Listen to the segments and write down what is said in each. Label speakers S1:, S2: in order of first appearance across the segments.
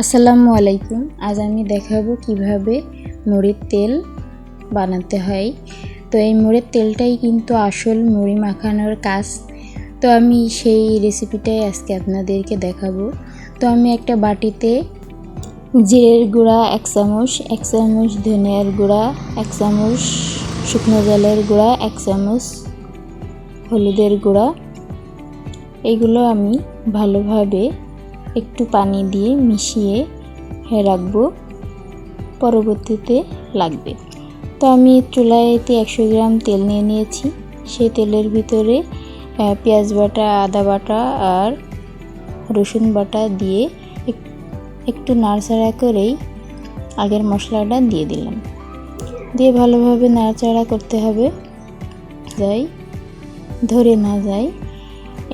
S1: আসসালামু আলাইকুম। আজ আমি দেখাবো কীভাবে মুড়ির তেল বানাতে হয়। তো এই মুড়ের তেলটাই কিন্তু আসল মুড়ি মাখানোর কাজ। তো আমি সেই রেসিপিটাই আজকে আপনাদেরকে দেখাবো। তো আমি একটা বাটিতে জিরের গুঁড়া, এক চামচ এক চামচ ধনিয়ার গুঁড়া, এক চামচ শুকনো জলের গুঁড়া, এক চামচ হলুদের গুঁড়া। এগুলো আমি ভালোভাবে একটু পানি দিয়ে মিশিয়ে রাখব। পরবর্তীতে লাগবে। তো আমি চুলাইতে একশো গ্রাম তেল নিয়ে নিয়েছি। সেই তেলের ভিতরে পেঁয়াজ বাটা, আদা বাটা আর রসুন বাটা দিয়ে একটু নাড়াচাড়া করেই আগের মশলাটা দিয়ে দিলাম। দিয়ে ভালোভাবে নাড়াচাড়া করতে হবে। যাই, ধরে না যায়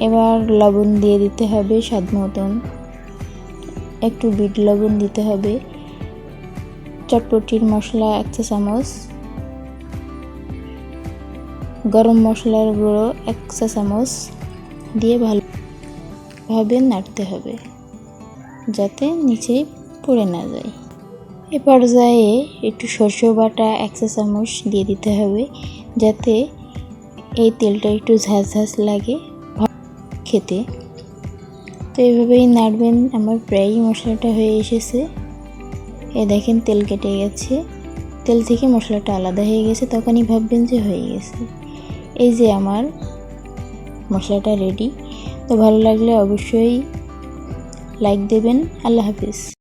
S1: এবার লবণ দিয়ে দিতে হবে স্বাদ মতন। একটু বিট লবণ দিতে হবে। চটপটির মশলা এক চা চামচ। গরম মশলার গুঁড়ো এক চা চামচ। দিয়ে ভালোভাবে নাড়তে হবে যাতে নিচে পড়ে না যায়। এ পর্যায়ে একটু শস্য বাটা এক চা চামচ দিয়ে দিতে হবে যাতে এই তেলটা একটু ঝাঁঝ ঝাঁঝ লাগে খেতে। তো এইভাবেই নাড়বেন। আমার প্রায়ই মশলাটা হয়ে এসেছে। এ দেখেন তেল কেটে গেছে। তেল থেকে মশলাটা আলাদা হয়ে গেছে, তখনই ভাববেন যে হয়ে গেছে। এই যে আমার মশলাটা রেডি তো ভালো লাগলে অবশ্যই লাইক দেবেন। আল্লাহ হাফিজ।